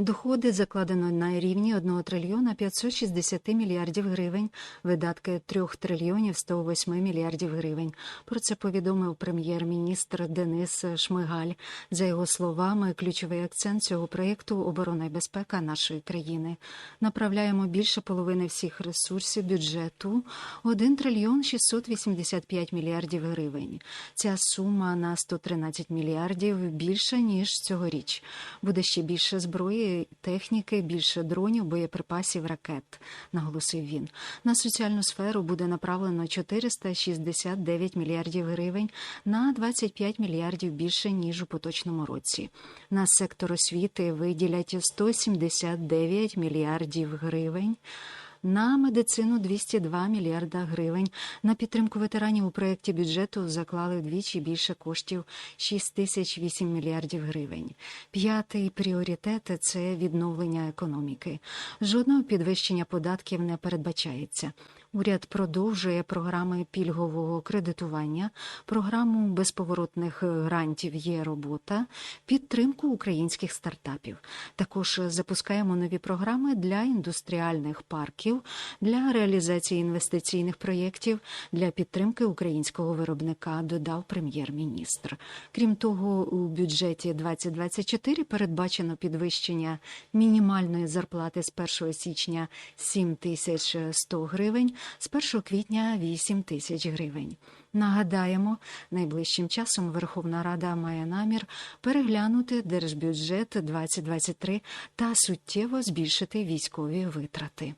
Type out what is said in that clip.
Доходи закладено на рівні 1 трильйона 560 мільярдів гривень, видатки 3 трильйонів 108 мільярдів гривень. Про це повідомив прем'єр-міністр Денис Шмигаль. За його словами, ключовий акцент цього проєкту оборона і безпека нашої країни. Направляємо більше половини всіх ресурсів бюджету 1 трильйон 685 мільярдів гривень. Ця сума на 113 мільярдів більша ніж цьогоріч. Буде ще більше зброї, техніки, більше дронів, боєприпасів, ракет, наголосив він. На соціальну сферу буде направлено 469 мільярдів гривень на 25 мільярдів більше ніж у поточному році. На сектор освіти виділять 179 мільярдів гривень. На медицину 202 мільярда гривень. На підтримку ветеранів у проєкті бюджету заклали вдвічі більше коштів 6 тисяч 8 мільярдів гривень. П'ятий пріоритет це відновлення економіки. Жодного підвищення податків не передбачається. Уряд продовжує програми пільгового кредитування, програму безповоротних грантів є робота, підтримку українських стартапів. Також запускаємо нові програми для індустріальних парків, для реалізації інвестиційних проєктів, для підтримки українського виробника, додав прем'єр-міністр. Крім того, у бюджеті 2024 передбачено підвищення мінімальної зарплати з 1 січня 7 тисяч 100 гривень, з 1 квітня 8 тисяч гривень. Нагадаємо, найближчим часом Верховна Рада має намір переглянути держбюджет 2023 та суттєво збільшити військові витрати.